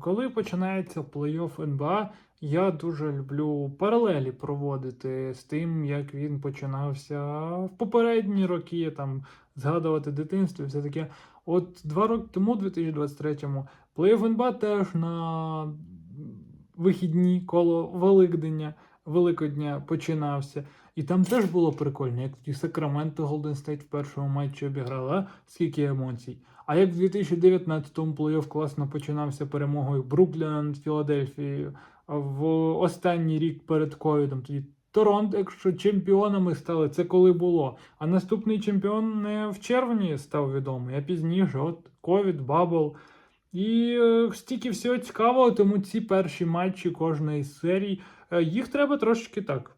Коли починається плей-офф НБА, я дуже люблю паралелі проводити з тим, як він починався в попередні роки, там згадувати дитинство і все таке. От два роки тому, у 2023-му, плей-офф НБА теж на вихідні коло Великдення, Великодня починався. І там теж було прикольно, як Сакраменто Голден Стейт в першому матчі обіграли, а? скільки емоцій. А як в 2019-му плей-офф класно починався перемогою Брукліна над Філадельфією, в останній рік перед ковідом тоді Торонто, якщо чемпіонами стали, це коли було. А наступний чемпіон не в червні став відомий, а пізніше. От ковід, бабл. І е, стільки всього цікавого, тому ці перші матчі кожної з серій, е, їх треба трошечки так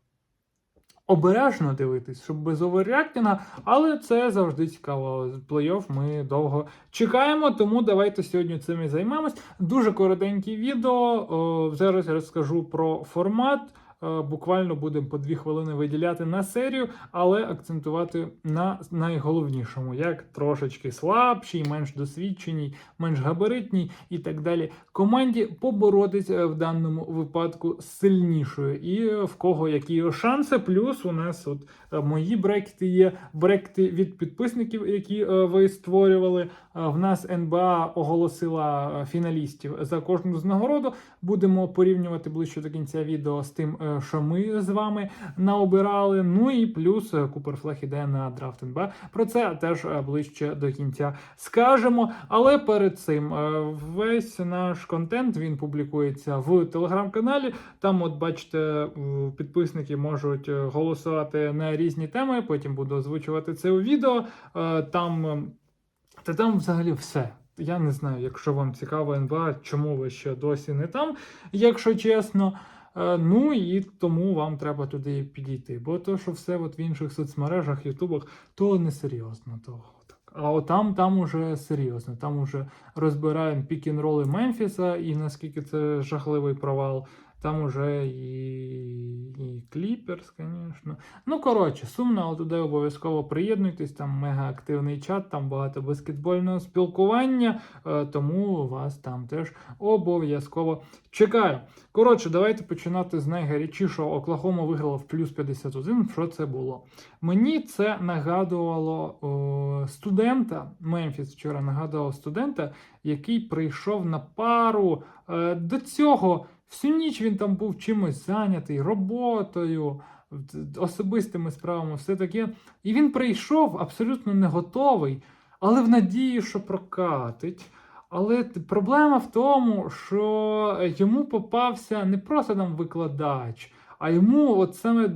обережно дивитись, щоб без оверреактіна, але це завжди цікаво. Плей-офф ми довго чекаємо, тому давайте сьогодні цим і займемось. Дуже коротеньке відео. О, зараз розкажу про формат. Е, Буквально будемо по дві хвилини виділяти на серію, але акцентувати на найголовнішому, як трошечки слабшій, менш досвідченій, менш габаритній і так далі. Команді поборотись е, в даному випадку з сильнішою. І е, в кого які шанси. Плюс у нас от мої брекети є брекети від підписників, які ви створювали. В нас НБА оголосила фіналістів за кожну з нагороду. Будемо порівнювати ближче до кінця відео з тим, що ми з вами наобирали. Ну і плюс е, Куперфлег іде на драфт НБА. Про це теж е, ближче до кінця скажемо. Але перед цим е, весь наш контент він публікується в телеграм-каналі. Там, от бачите, підписники можуть голосувати на різні теми. Потім буду озвучувати це у відео. Там та там взагалі все. Я не знаю, якщо вам цікаво НБА, чому ви ще досі не там, якщо чесно. Е, Ну і тому вам треба туди підійти. Бо то, що все от в інших соцмережах, ютубах, то не серйозно. То так. А от там, там уже серйозно. Там уже розбираємо пік-н-роли Мемфіса, і наскільки це жахливий провал. Там уже і, і Кліперс, звісно. Ну, коротше, сумно, але туди обов'язково приєднуйтесь, там мега активний чат, там багато баскетбольного спілкування, е, тому вас там теж обов'язково чекаю. Коротше, давайте починати з найгарячішого. Оклахома виграла в плюс 51. Що це було? Мені це нагадувало о, студента. Мемфіс вчора нагадував студента, який прийшов на пару е, до цього. Всю ніч він там був чимось зайнятий, роботою, особистими справами, все таке. І він прийшов абсолютно не готовий, але в надії, що прокатить. Але проблема в тому, що йому попався не просто там викладач, а йому от саме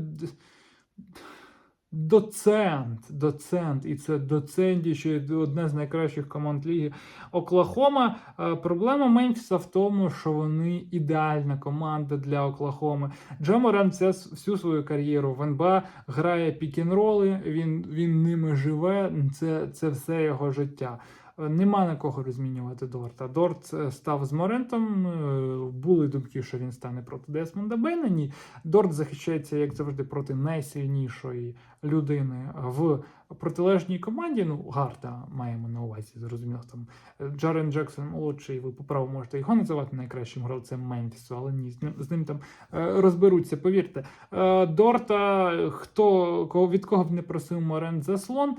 доцент, доцент, і це доцентіще, одне з найкращих команд ліги Оклахома. Е, Проблема Мемфіса в тому, що вони ідеальна команда для Оклахоми. Джаморан це всю свою кар'єру в НБА грає пік-н-роли, він, він ними живе, це, це все його життя. Нема на кого розмінювати Дорта. Дорт е, став з Морентом. е, Були думки, що він стане проти Десмонда Бейна. Ні. Дорт захищається, як завжди, проти найсильнішої людини в протилежній команді. Ну, Гарта маємо на увазі, зрозуміло. Там е, Джарен Джексон молодший, ви по праву можете його називати найкращим гравцем Мемфісу, але ні, з ним, з ним там е, розберуться, повірте. Е, Дорта, хто кого від кого б не просив Морент заслон,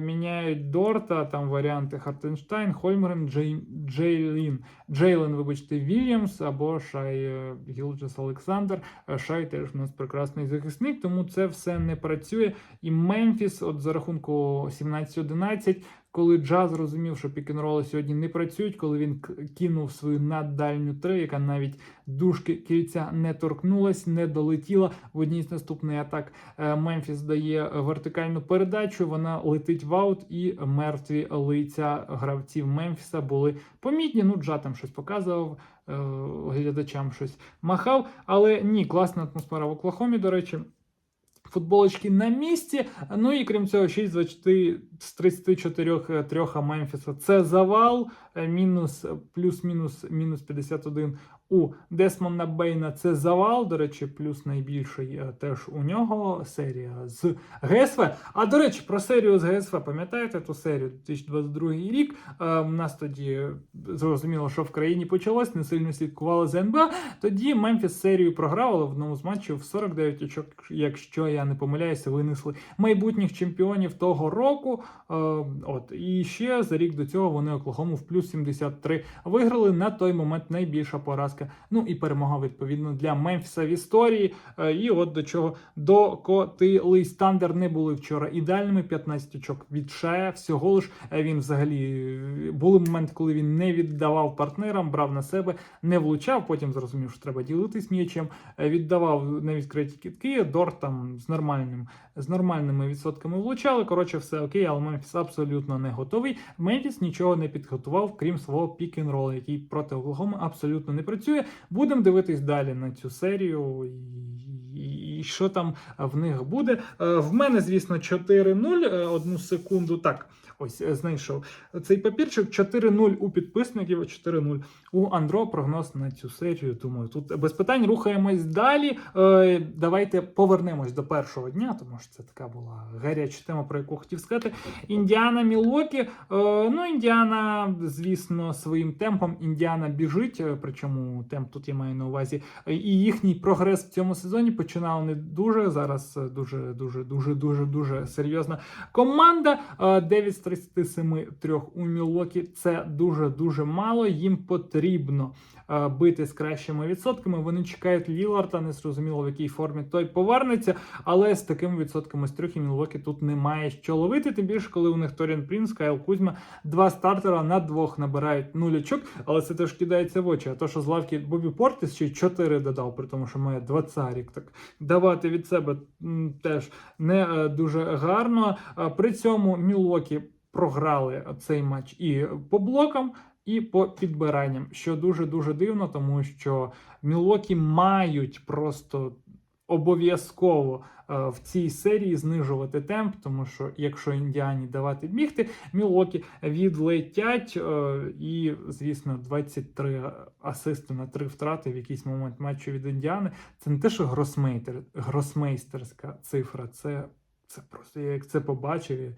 міняють Дорта, там варіанти Хартенштайн, Хольмгрен, Джей, Джейлін, Джейлен, вибачте, Вільямс або Шай Гілджес Олександр. Шай теж у нас прекрасний захисник, тому це все не працює. І Мемфіс, от рахунку 17-11, коли Джаз зрозумів, що пік-н-роли сьогодні не працюють, коли він кинув свою наддальню три, яка навіть дужки кільця не торкнулась, не долетіла. В одній з наступних атак е, Мемфіс дає вертикальну передачу, вона летить в аут, і мертві лиця гравців Мемфіса були помітні. Ну, Джа там щось показував, е, глядачам щось махав. Але ні, класна атмосфера в Оклахомі, до речі. Футболочки на місці. Ну і крім цього, 6 з 20 з 34 трьоха Мемфіса. Це завал, е, мінус плюс-мінус мінус 51 у Десмонда Бейна. Це завал. До речі, плюс найбільший е, теж у нього серія з ГСВ. А до речі, про серію з ГСВ. Пам'ятаєте ту серію 2022 рік? Е, У нас тоді зрозуміло, що в країні почалось, не сильно слідкували за НБА. Тоді Мемфіс серію програвали в одному з матчів в 49 очок, якщо я не помиляюся, винесли майбутніх чемпіонів того року. Е, От і ще за рік до цього вони Оклахому в плюс 73 виграли. На той момент найбільша поразка. Ну і перемога відповідно для Мемфіса в історії. Е, І от до чого докотились. Тандер не були вчора ідеальними. 15 очок від Шая. Всього лиш е, він взагалі е, були моменти, коли він не віддавав партнерам, брав на себе, не влучав. Потім зрозумів, що треба ділитись м'ячем. Віддавав на відкриті кітки. Дор там з нормальним з нормальними відсотками влучали. Коротше, все окей, але Мемфіс абсолютно не готовий. Мемфіс нічого не підготував, крім свого пік-н-ролу, який проти Оклахоми абсолютно не працює. Будемо дивитись далі на цю серію. І, що там в них буде. Е, В мене, звісно, 4-0. Е, Одну секунду. Так, ось е, знайшов цей папірчик. 4-0 у підписників, 4-0 у Андро. Прогноз на цю серію. Думаю, тут без питань рухаємось далі. Е, Давайте повернемось до першого дня, тому що це така була гаряча тема, про яку хотів сказати. Індіана Мілокі. Е, Ну, Індіана, звісно, своїм темпом Індіана біжить. е, Причому темп тут я маю на увазі. Е, І їхній прогрес в цьому сезоні починав не дуже. Зараз е, дуже, дуже, дуже, дуже, дуже серйозна команда. Е, 9 з 37 трьох у Мілокі. Це дуже дуже мало. Їм потрібно е, бити з кращими відсотками. Вони чекають Ліларда, не зрозуміло в якій формі той повернеться. Але з такими відсотками з трьох і Мілокі тут немає що ловити. Тим більше, коли у них Торіан Прінс, Кайл Кузьма, два стартера на двох набирають нуль очок, але це теж кидається в очі. А то, що з лавки Бобі Портіс ще й 4 додав, при тому, що має 20 рік, так давати від себе теж не е, дуже гарно. При цьому Мілокі програли цей матч і по блокам. І по підбиранням, що дуже дуже дивно, тому що Мілокі мають просто обов'язково е, в цій серії знижувати темп, тому що якщо індіані давати бігти, Мілокі відлетять. е, І, звісно, 23 асисти на 3 втрати в якийсь момент матчу від індіани. Це не те, що гросмейстер, гросмейстерська цифра. Це, це просто я як це побачив.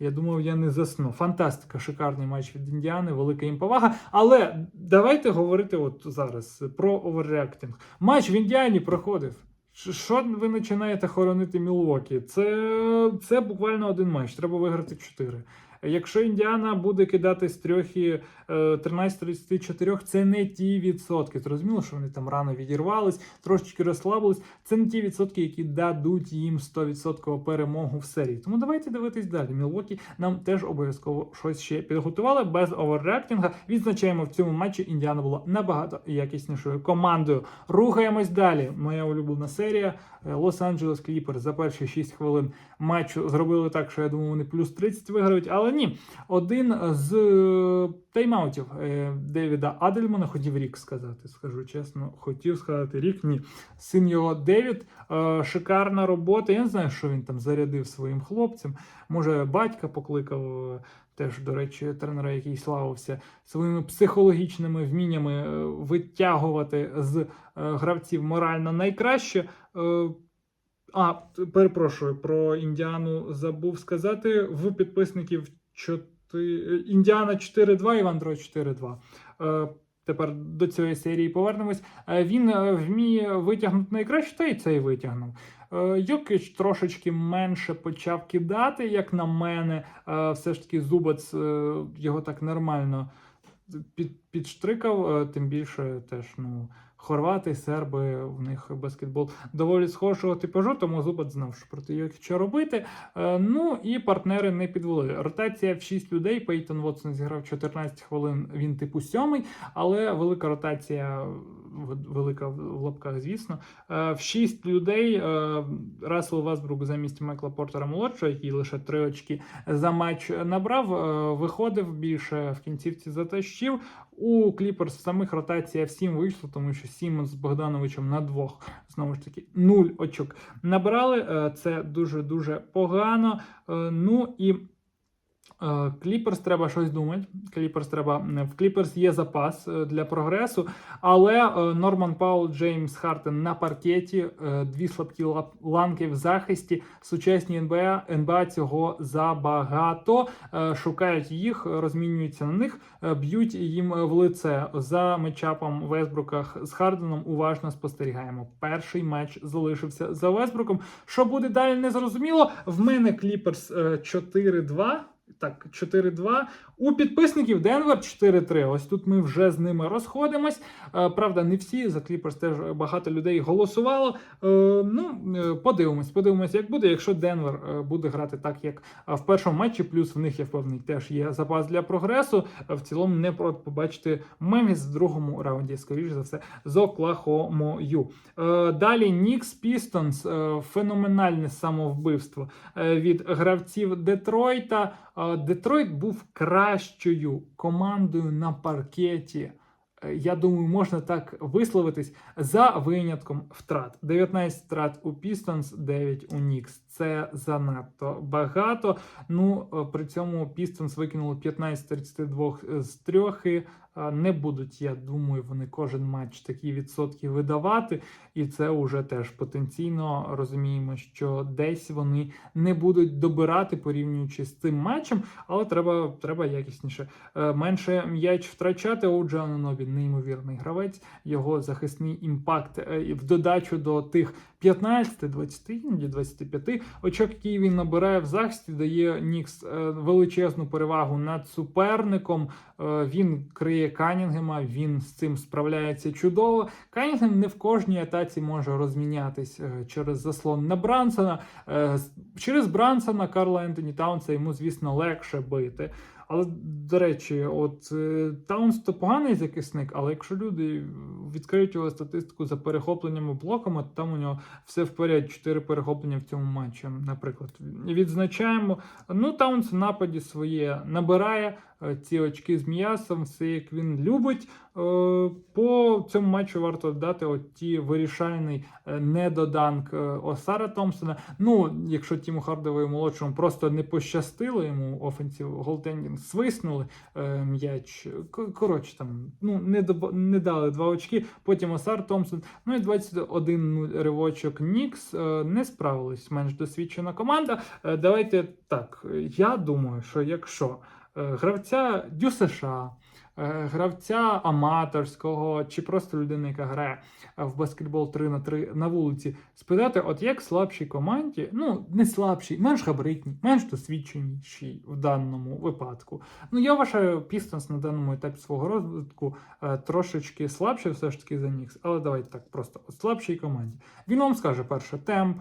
Я думав, я не засну. Фантастика, шикарний матч від Індіани, велика їм повага. Але давайте говорити от зараз про оверреактинг. Матч в Індіані проходив. Що ви починаєте хоронити Мілвокі? Це, це буквально один матч. Треба виграти 4. Якщо Індіана буде кидати з трьох і е, 13-34, це не ті відсотки. Зрозуміло, що вони там рано відірвались, трошечки розслабились. Це не ті відсотки, які дадуть їм 100% перемогу в серії. Тому давайте дивитись далі. Мілвокі нам теж обов'язково щось ще підготували без оверреактинга. Відзначаємо в цьому матчі. Індіана була набагато якіснішою командою. Рухаємось далі. Моя улюблена серія. Е, Лос-Анджелес Кліпер за перші 6 хвилин матчу зробили так, що я думаю, вони плюс 30 виграють. Але ні, один з е, тайм-аутів е, Девіда Адельмана хотів рік сказати. Скажу чесно, хотів сказати рік. Ні, син його Девід. е, Шикарна робота. Я не знаю, що він там зарядив своїм хлопцям. Може, батька покликав. е, Теж, до речі, тренера, який славився своїми психологічними вміннями е, витягувати з е, гравців морально найкраще. Е, А, перепрошую, про Індіану забув сказати. В підписників 4... Індіана 4-2, Іван Дрой 4-2. Е, Тепер до цієї серії повернемось. Е, Він е, вміє витягнути найкраще, та й цей витягнув. Е, Йокич трошечки менше почав кидати, як на мене. Е, Все ж таки Зубац е, його так нормально під, підштрикав, е, тим більше теж ну, хорвати, серби, в них баскетбол доволі схожого типажу, тому Зубат знав, що проти що робити. Е, Ну і партнери не підвели. Ротація в 6 людей. Пейтон Вотсон зіграв 14 хвилин, він типу сьомий, але велика ротація велика в лапках, звісно. Е, В шість людей е, Рассел Весбрук замість Майкла Портера молодшого, який лише три очки за матч набрав, е, виходив більше в кінцівці затащив. У Кліперс самих ротація в 7 вийшло, тому що Сімон з Богдановичем на двох знову ж таки нуль очок набрали. Це дуже дуже погано. Ну і Кліперс треба щось думати. Кліперс треба в Кліперс є запас е, для прогресу, але е, Норман Паул, Джеймс Хартен на паркеті, е, дві слабкі ланки в захисті. Сучасні НБА НБА цього забагато. Е, Шукають їх, розмінюються на них, е, б'ють їм в лице за мечапом Весбрука з Харденом. Уважно спостерігаємо. Перший матч залишився за Весбруком. Що буде далі, не зрозуміло. В мене Кліперс е, 4-2. Так, 4-2. У підписників Денвер 4-3. Ось тут ми вже з ними розходимось. Е, Правда, не всі за Кліперс теж багато людей голосувало. Е, Ну, е, подивимось, подивимось, як буде. Якщо Денвер буде грати так, як в першому матчі, плюс в них я впевнений, теж є запас для прогресу. В цілому не проти побачити Меміс в другому раунді, скоріш за все, з Оклахомою. Далі Нікс Пістонс, феноменальне самовбивство від гравців Детройта. Детройт був кращою командою на паркеті. Е, Я думаю, можна так висловитись за винятком втрат. 19 втрат у Пістонс, 9 у Нікс. Це занадто багато. Ну, е, при цьому Пістонс викинули 15-32 з трьохи. Не будуть, я думаю, вони кожен матч такі відсотки видавати, і це вже теж потенційно розуміємо, що десь вони не будуть добирати порівнюючи з цим матчем, але треба, треба якісніше. Е, Менше м'яч втрачати. Оуджа Ананобі неймовірний гравець. Його захисний імпакт е, в додачу до тих 15, 20, іноді 25 очок, які він набирає в захисті, дає Нікс е, величезну перевагу над суперником. Він криє Канінгема, він з цим справляється чудово. Канінгем не в кожній атаці може розмінятись е, через заслон на Брансона. Е, Через Брансона Карла Ентоні Таунса йому, звісно, легше бити. Але, до речі, от е, Таунс то поганий захисник, але якщо люди відкриють його статистику за перехопленнями блоками, то там у нього все в порядку, 4 перехоплення в цьому матчі, наприклад. Відзначаємо. Ну, Таунс в нападі своє набирає ці очки з м'ясом, все як він любить. Е, По цьому матчу варто дати от ті вирішальний е, недоданк е, Осара Томпсона. Ну, якщо Тіму Хардовою молодшому просто не пощастило йому офенсів голтендінг, свиснули е, м'яч. Коротше, там ну не доб- не дали два очки. Потім Осар Томпсон. Ну і 21 ривочок Нікс е, не справились. Менш досвідчена команда. Е, Давайте так. Я думаю, що якщо е, гравця Дю США. е, Гравця аматорського чи просто людини, яка грає е, в баскетбол 3 на 3 на вулиці, спитати, от як слабшій команді, ну не слабшій, менш габаритній, менш досвідченішій в даному випадку. Ну я вважаю Пістонс на даному етапі свого розвитку е, трошечки слабше, все ж таки за Нікс. Але давайте так просто слабшій команді. Він вам скаже перше темп.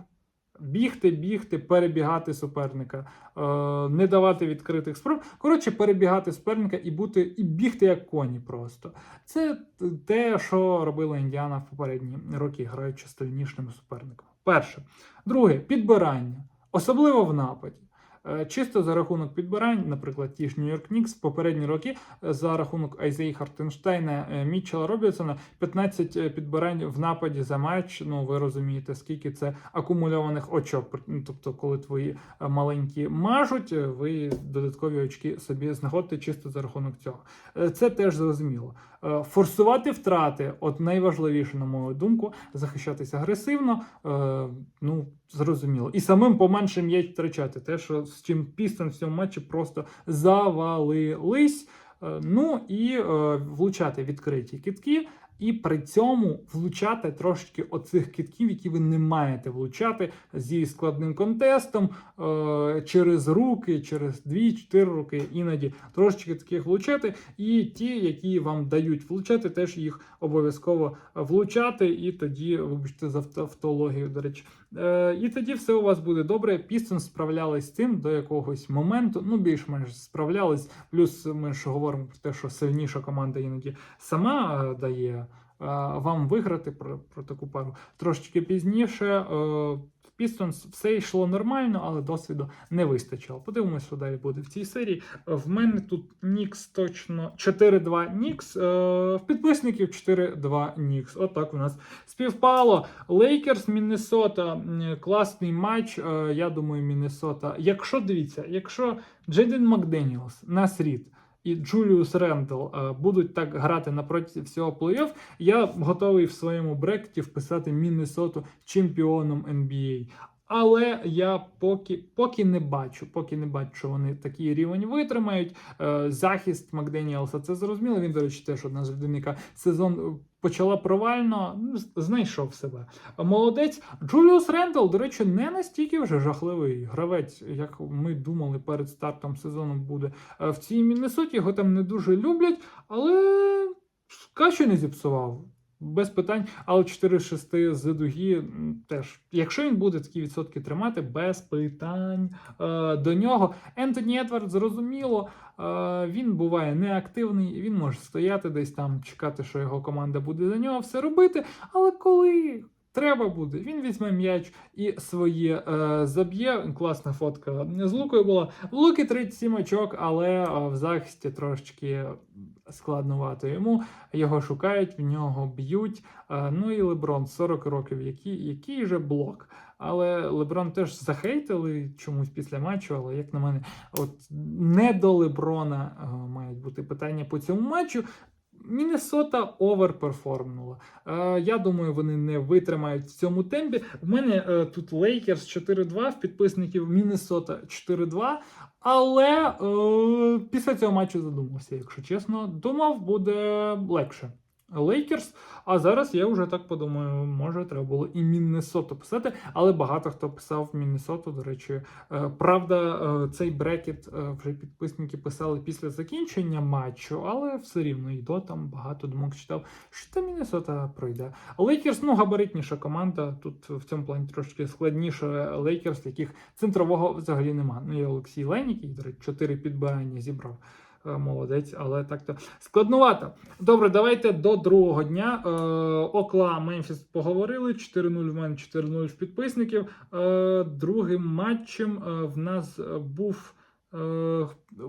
Бігти, бігти, перебігати суперника, е, не давати відкритих спроб. Коротше, перебігати суперника і бути і бігти як коні просто. Це те, що робила Індіана в попередні роки, граючи з суперником. Перше. Друге підбирання, особливо в нападі. Е, Чисто за рахунок підбирань, наприклад, ті ж Нью-Йорк Нікс попередні роки е, за рахунок Айзеї Хартенштейна, е, Мітчела Робінсона 15 підбирань в нападі за матч. Ну ви розумієте, скільки це акумульованих очок. Ну, Тобто, коли твої е, маленькі мажуть, е, ви додаткові очки собі знаходите чисто за рахунок цього. Е, Це теж зрозуміло. Е, Форсувати втрати, от найважливіше, на мою думку, захищатись агресивно. е, Ну, зрозуміло. І самим поменше м'яч втрачати. Те, що з чим Пістон в цьому матчі просто завалились. Е, Ну і е, влучати відкриті кітки, і при цьому влучати трошечки оцих китків, які ви не маєте влучати зі складним контестом е, через руки, через 2-4 руки, іноді трошечки таких влучати. І ті, які вам дають влучати, теж їх обов'язково влучати. І тоді, вибачте, за автологію, до речі. Е, і тоді все у вас буде добре. Пістон справлялись з цим до якогось моменту. Ну, більш-менш справлялись. Плюс ми ж говоримо про те, що сильніша команда іноді сама е, дає вам виграти про, про таку пару трошечки пізніше. Пістонс все йшло нормально, але досвіду не вистачило. Подивимося, що далі буде в цій серії. В мене тут Нікс точно 4-2 Нікс. е, В підписників 4-2 Нікс. Отак у нас співпало. Лейкерс, Міннесота. Класний матч. Е, Я думаю, Міннесота. Якщо дивіться, якщо Джейден Макденіелс, Насрід і Джуліус Рендл е, будуть так грати напроти всього плей-офф, я готовий в своєму брекеті вписати Міннесоту чемпіоном NBA. Але я поки, поки не бачу, поки не бачу, що вони такий рівень витримають. Е, захист Макденіелса це зрозуміло. Він, до речі, теж одна з людей, яка сезон почала провально, ну, знайшов себе. Молодець. Джуліус Рендл, до речі, не настільки вже жахливий гравець, як ми думали перед стартом сезону буде. Е, В цій Міннесоті його там не дуже люблять, але каші не зіпсував. Без питань, але 4-6 з дуги теж. Якщо він буде такі відсотки тримати, без питань е, до нього. Ентоні Едвард, зрозуміло, е, він буває неактивний, він може стояти десь там, чекати, що його команда буде за нього все робити. Але коли треба буде, він візьме м'яч і своє е, заб'є. Класна фотка з Лукою була. В Луки 37 очок, але е, в захисті трошечки складновато йому. Його шукають, в нього б'ють. Е, Ну і Леброн 40 років, який, який же блок. Але Леброн теж захейтили чомусь після матчу, але як на мене, от не до Леброна е, мають бути питання по цьому матчу. Міннесота оверперформнула. Е, я думаю, вони не витримають в цьому темпі. В мене е, тут Лейкерс 4-2, в підписників Міннесота 4-2. Але е, після цього матчу задумався, якщо чесно. Думав, буде легше. Лейкерс, а зараз я вже так подумаю, може треба було і Міннесоту писати, але багато хто писав Міннесоту. До речі, Е, правда, е, цей брекет е, вже підписники писали після закінчення матчу, але все рівно і до там багато думок читав, що там Міннесота пройде. Лейкерс, ну, габаритніша команда. Тут в цьому плані трошки складніше Лейкерс, яких центрового взагалі нема. Ну, є Олексій Лень, який, до речі, 4 підбирання зібрав. Е, Молодець, але так-то складнувато. Добре, давайте до другого дня. Е, Окла Мемфіс поговорили. 4-0 в мене, 4-0 в підписників. Е, Другим матчем е, в нас е, був.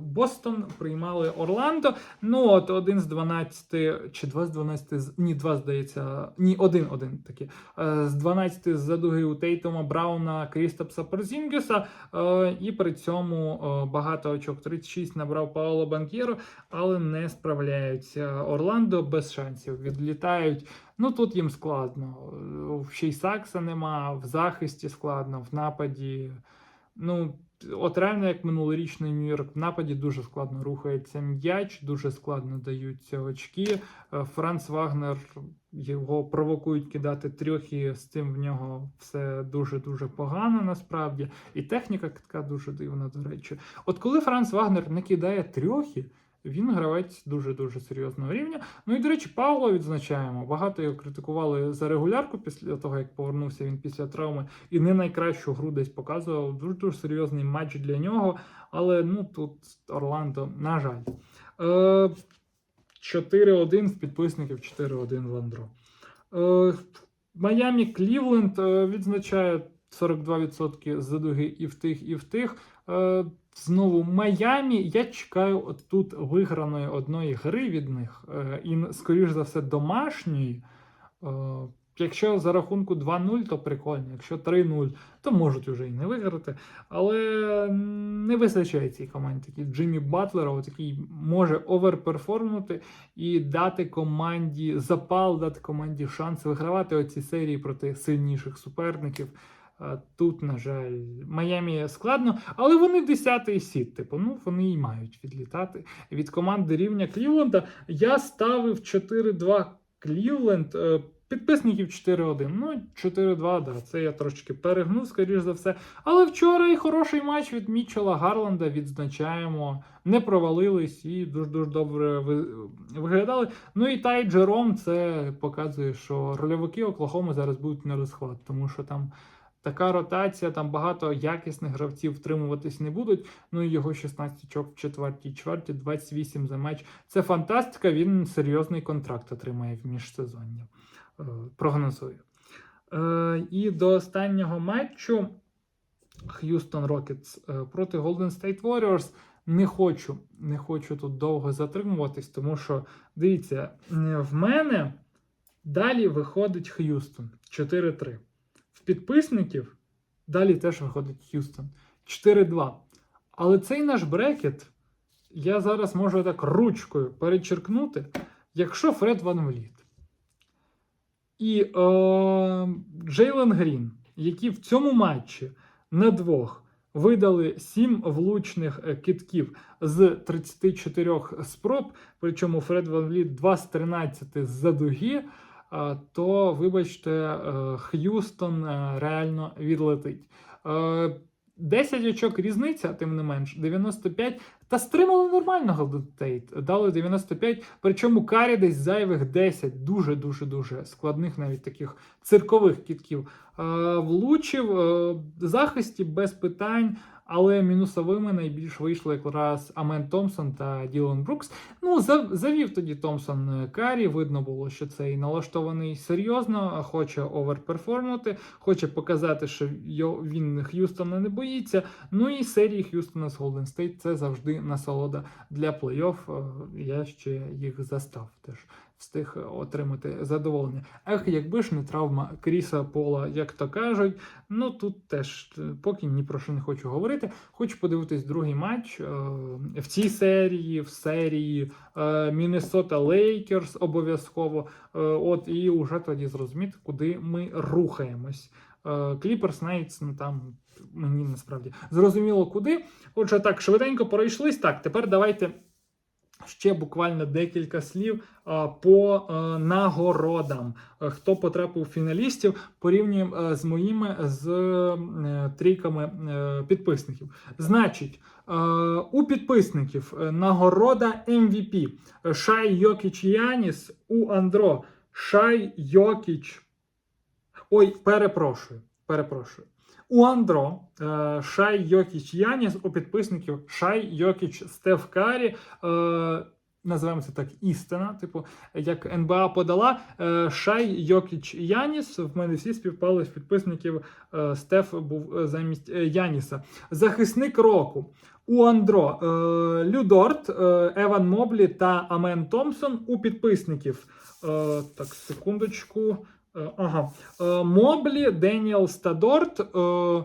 Бостон приймали Орландо. Ну, от один з 12, чи два з 12, ні, два здається, ні, один, один таки. Е, З 12 з задуги у Тейтома, Брауна, Крістапса Порзінгюса. Е, І при цьому е, багато очок 36 набрав Паоло Банкєро, але не справляються. Орландо без шансів відлітають. Ну тут їм складно. Ще й Сакса нема, в захисті складно, в нападі. Ну, от реально, як минулорічний Нью-Йорк, в нападі дуже складно рухається м'яч, дуже складно даються очки. Е, Франц Вагнер його провокують кидати трьох, і з цим в нього все дуже-дуже погано насправді. І техніка така дуже дивна, до речі. От коли Франц Вагнер не кидає трьохи, він гравець дуже-дуже серйозного рівня. Ну і, до речі, Павло відзначаємо. Багато його критикували за регулярку після того, як повернувся він після травми, і не найкращу гру десь показував. Дуже дуже серйозний матч для нього. Але ну тут Орландо, на жаль. Е, 4-1 в підписників, 4-1 в Андро. Е, Майамі Клівленд е, відзначає 42% задуги і в тих, і в тих. Знову Майамі. Я чекаю тут виграної одної гри від них, е, і, скоріш за все, домашньої. Е, Якщо за рахунку 2-0, то прикольно. Якщо 3-0, то можуть вже і не виграти. Але не вистачає цій команді такий Джиммі Батлера, який може оверперформнути і дати команді запал, дати команді шанс вигравати оці серії проти сильніших суперників. Тут, на жаль, Майамі складно, але вони 10-й сіт. Типу, ну вони і мають відлітати від команди рівня Клівленда. Я ставив 4-2 Клівленд. е, Підписників 4-1. Ну, 4-2, да, це я трошки перегнув, скоріш за все. Але вчора і хороший матч від Мітчела Гарланда відзначаємо. Не провалились і дуже-дуже добре виглядали. Ну і Тай Джером це показує, що рольовики Оклахоми зараз будуть на розхват, тому що там Така ротація, там багато якісних гравців втримуватись не будуть. Ну і його 16 очок в четвертій чверті, 28 за матч. Це фантастика. Він серйозний контракт отримає в міжсезоння. Е, Прогнозую. Е, І до останнього матчу Rockets е, проти Golden State Warriors. Не хочу, не хочу тут довго затримуватись, тому що дивіться, е, в мене далі виходить Х'юстон 4-3. В підписників. Далі теж виходить Х'юстон 4-2. Але цей наш брекет я зараз можу так ручкою перечеркнути, якщо Фред Ван Вліт. І е, Джейлен Грін, які в цьому матчі на двох видали 7 влучних е, китків з 34 спроб, причому Фред Ван Вліт 2 з 13 з-за дуги, то, вибачте, е, Х'юстон е, реально відлетить. Е, 10 очок різниця, тим не менш, 95. Та стримали нормально Golden State. Дали 95, причому карі десь зайвих 10, дуже-дуже дуже складних, навіть таких циркових кітків. Е, влучив е, захисті без питань, але мінусовими найбільш вийшли якраз Амен Томпсон та Ділан Брукс. Ну, завів тоді Томпсон е, Карі. Видно було, що цей налаштований серйозно, хоче оверперформувати, хоче показати, що він Х'юстона не боїться. Ну і серії Х'юстона з Golden State це завжди насолода для плей-офф. Е, Я ще їх застав теж. Встиг отримати задоволення. Ех, якби ж не травма Кріса Пола, як то кажуть. Ну тут теж е, поки ні про що не хочу говорити. Хочу подивитись другий матч е, в цій серії, в серії Міннесота Лейкерс обов'язково. Е, От і вже тоді зрозуміти, куди ми рухаємось. Кліперс Найтс, ну там мені насправді зрозуміло куди. Отже, так, швиденько пройшлись. Так, тепер давайте ще буквально декілька слів а, по а, нагородам. Е, Хто потрапив фіналістів, порівнюємо е, з моїми з е, трійками е, підписників. Значить, е, у підписників е, нагорода MVP Шай Йокіч Яніс у Андро. Шай Йокіч. Ой, перепрошую. Перепрошую. У Андро е, Шай Йокіч Яніс, у підписників Шай Йокіч Стеф Карі. Е, Називаємо це так істина, типу, як НБА подала. Е, Шай Йокіч Яніс. В мене всі співпали з підписників. Стеф був замість Яніса. Захисник року. У Андро Людорт, Еван Моблі та Амен Томпсон у підписників. Так, секундочку. Е, Ага. Е, Моблі, Деніел Стадорт. Е...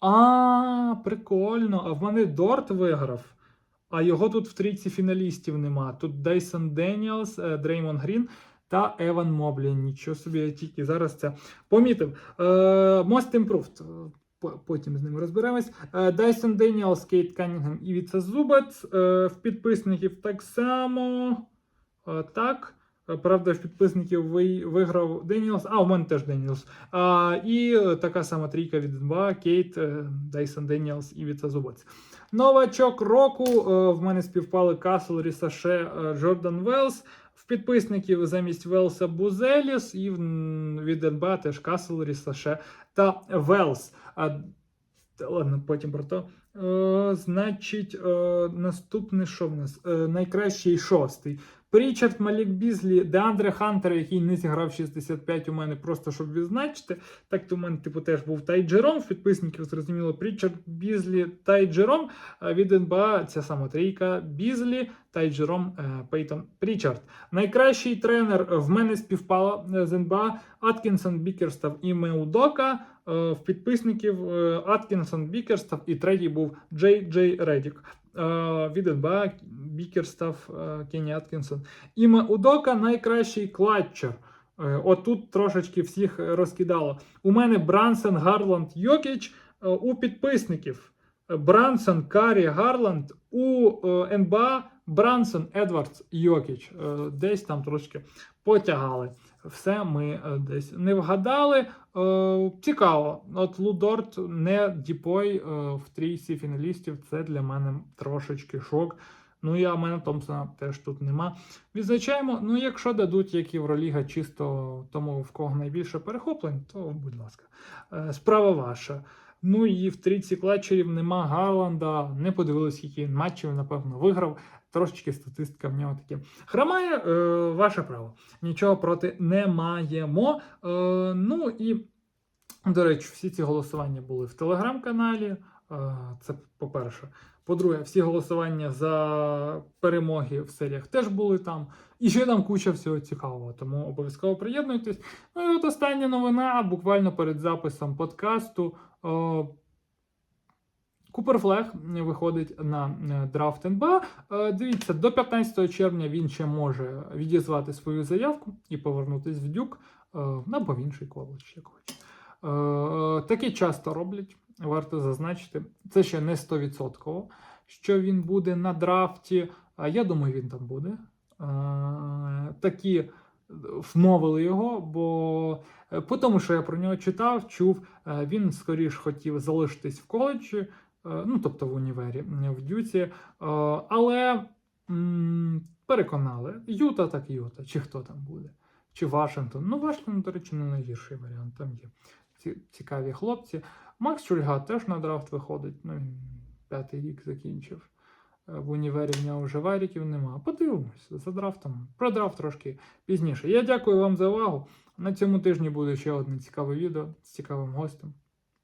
А, прикольно. А в мене Дорт виграв. А його тут в трійці фіналістів нема. Тут Дейсон Деніелс, Дреймон Грін та Еван Моблі. Нічого собі, я тільки зараз це помітив. Most Improved. Потім з ними розберемось. Дайсон Деніелс, Кейт Канінгем і Віца Зубац. Е, В підписників так само. Так. Правда, в підписників виграв Деніелс. А, у мене теж Деніелс. А, і е, така сама трійка від НБА, Кейт, е, Дайсон Деніелс і Віца Зубац. Новачок року е, в мене співпали Касл, Рісаше, Джордан Велс. В підписників замість Велса Бузеліс і від НБА теж Касл, Рісаше та Велс. А, ладно, потім про то. Е, значить, е, наступний що в нас? Е, найкращий шостий. Прічард Малік Бізлі, Деандре Хантер, який не зіграв 65 у мене, просто щоб відзначити. Так то у мене, типу, теж був Тай Джером. Підписників зрозуміло, Прічард Бізлі, Тай Джером. Від НБА ця сама трійка Бізлі, Тай Джером, е, Пейтон Прічард. Найкращий тренер в мене співпало е, з НБА Аткінсон, Бікерстав і Меудока. Е, В підписників Аткінсон, Бікерстав і третій був Джей Джей Редік. Е, Від Бікерстав, е, Кенні Аткінсон. Іме Удока найкращий клатчер. Е, Отут трошечки всіх розкидало. У мене Брансон, Гарланд, Йокіч. У підписників Брансон, Карі, Гарланд. У НБА Брансон, Едвардс, Йокіч. Десь там трошки потягали. Все ми десь не вгадали. Е, Цікаво. От Лудорт не Діпой е, в трійці фіналістів. Це для мене трошечки шок. Ну і Амена Томпсона теж тут нема. Відзначаємо. Ну, якщо дадуть як Євроліга чисто тому, в кого найбільше перехоплень, то будь ласка. Е, Справа ваша. Ну і в трійці клатчерів нема Гарланда. Не подивилися, скільки він матчів, напевно, виграв. Трошечки статистика в нього таке. Хромає, е, ваше право. Нічого проти не маємо. Е, ну і, до речі, всі ці голосування були в телеграм-каналі. Е, це по-перше. По-друге, всі голосування за перемоги в серіях теж були там. І ще там куча всього цікавого, тому обов'язково приєднуйтесь. Ну і от остання новина, буквально перед записом подкасту. Е, Куперфлег виходить на е, драфт НБА. Е, Дивіться, до 15 червня він ще може відізвати свою заявку і повернутися в дюк е, або в інший коледж, як. Е, Таке часто роблять, варто зазначити. Це ще не 100%, що він буде на драфті. Я думаю, він там буде. Е, Такі вмовили його, бо е, по тому, що я про нього читав, чув, е, він скоріш хотів залишитись в коледжі, е, ну тобто в універі в дюці, е, але переконали. Юта так Юта, чи хто там буде, чи Вашингтон. Ну, Вашингтон, до речі, не найгірший варіант. Там є ці- цікаві хлопці. Макс Чульга теж на драфт виходить. Ну, п'ятий рік закінчив. Е, В універі в нього вже варіків нема. Подивимось за драфтом. Про драфт трошки пізніше. Я дякую вам за увагу. На цьому тижні буде ще одне цікаве відео з цікавим гостем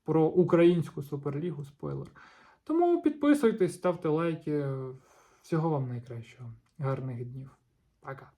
про українську суперлігу. Спойлер. Тому підписуйтесь, ставте лайки. Всього вам найкращого. Гарних днів. Пока.